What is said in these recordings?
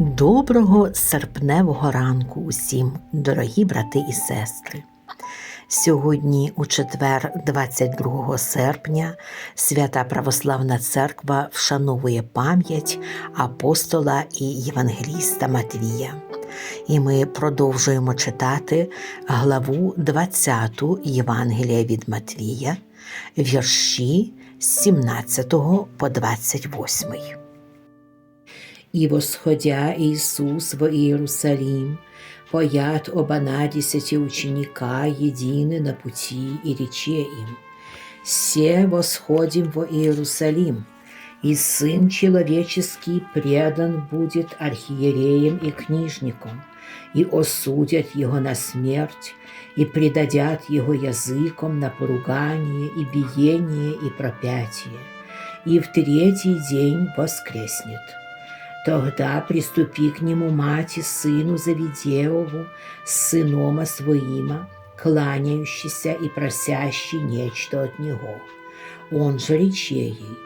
Доброго серпневого ранку усім, дорогі брати і сестри. Сьогодні, у четвер, 22 серпня, Свята Православна Церква вшановує пам'ять апостола і євангеліста Матвія. І ми продовжуємо читати главу 20 Євангелія від Матвія, вірші з 17 по 28. И восходя Иисус в Иерусалим, поят оба надесяти ученика едины на пути и рече им, «Се восходим во Иерусалим, и Сын Человеческий предан будет архиереям и книжникам, и осудят Его на смерть, и предадят Его языком на поругание и биение и пропятие, и в третий день воскреснет». Тогда приступи к нему мати сыну Завидеову с сынома своима, кланяющийся и просящий нечто от него. Он же рече ей,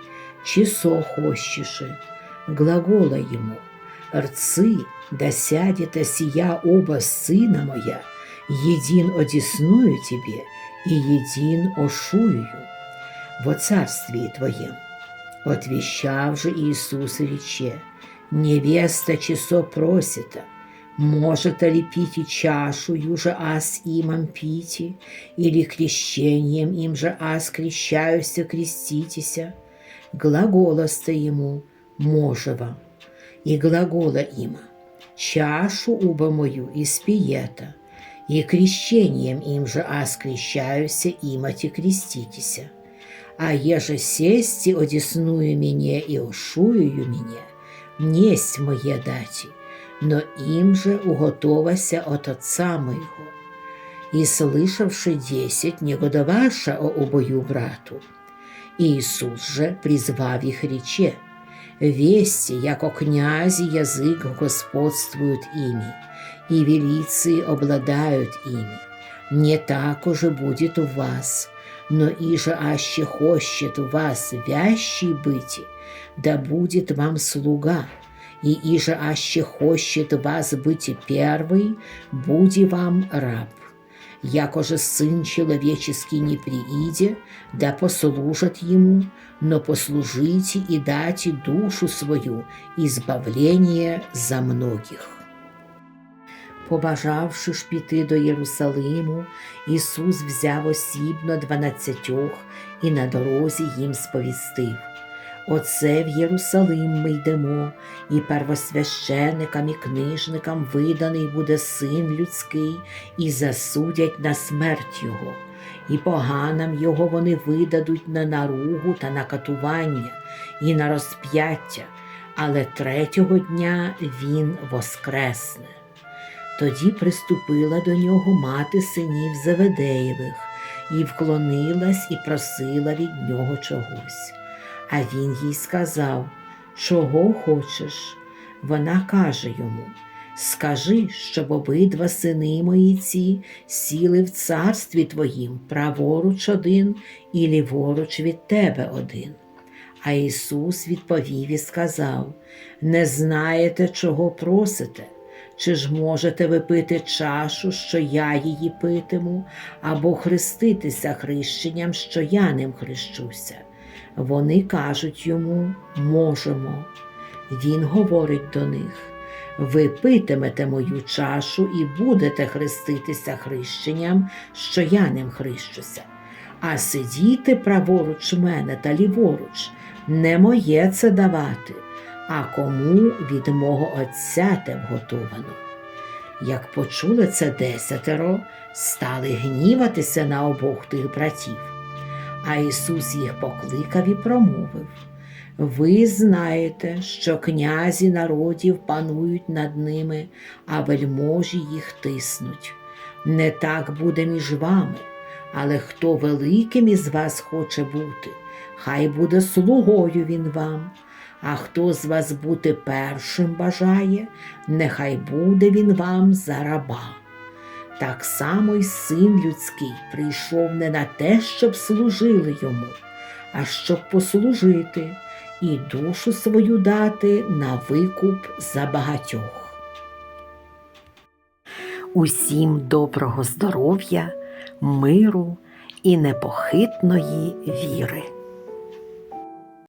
часо хощиши, глагола ему, рцы, досядет сия оба сына моя, един одесную тебе и един ошую во царствии твоем. Отвещав же Иисус рече, Невеста часо просита, может ли пить чашу юже аз имам пити, или крещением им же аз крещаюся креститеся? Глагола-ста ему можева, и глагола има, чашу уба мою испиета, и крещением им же аз крещаюся имати креститеся. А еже сести одесную меня и ошую меня, несть моє даті, но им же уготовася от отца моего. И слышавши десять, негодоваша о обою брату. Иисус же, призвав их рече, «Вести, яко князи язык господствуют ими, и велицы обладают ими. Не так уже будет у вас, но иже аще хочет у вас вящий быти, да будет вам слуга, и иже аще хочет вас быть первый, буди вам раб. Яко же Сын Человеческий не прииде, да послужат Ему, но послужите и дайте душу свою, избавление за многих. Побажавши ж піти до Єрусалиму, Ісус взяв осібно дванадцятьох і на дорозі їм сповістив. Оце в Єрусалим ми йдемо, і первосвященикам і книжникам виданий буде син людський, і засудять на смерть його, і поганам його вони видадуть на наругу та на катування, і на розп'яття, але третього дня він воскресне. Тоді приступила до нього мати синів Заведеєвих, і вклонилась і просила від нього чогось. А він їй сказав, чого хочеш? Вона каже йому: Скажи, щоб обидва сини мої ці сіли в царстві твоїм праворуч один і ліворуч від тебе один. А Ісус відповів і сказав: Не знаєте, чого просите. Чи ж можете ви пити чашу, що я її питиму, або хреститися хрещенням, що я ним хрещуся? Вони кажуть йому можемо. Він говорить до них ви питимете мою чашу і будете хреститися хрещенням, що я ним хрещуся, а сидіти праворуч мене та ліворуч не моє це давати, а кому від мого Отця те вготовано. Як почули це десятеро, стали гніватися на обох тих братів. А Ісус їх покликав і промовив Ви знаєте, що князі народів панують над ними, а вельможі їх тиснуть. Не так буде між вами, але хто великим із вас хоче бути, хай буде слугою він вам. А хто з вас бути першим бажає, нехай буде він вам за раба. Так само й син людський прийшов не на те, щоб служили йому, а щоб послужити і душу свою дати на викуп за багатьох. Усім доброго здоров'я, миру і непохитної віри.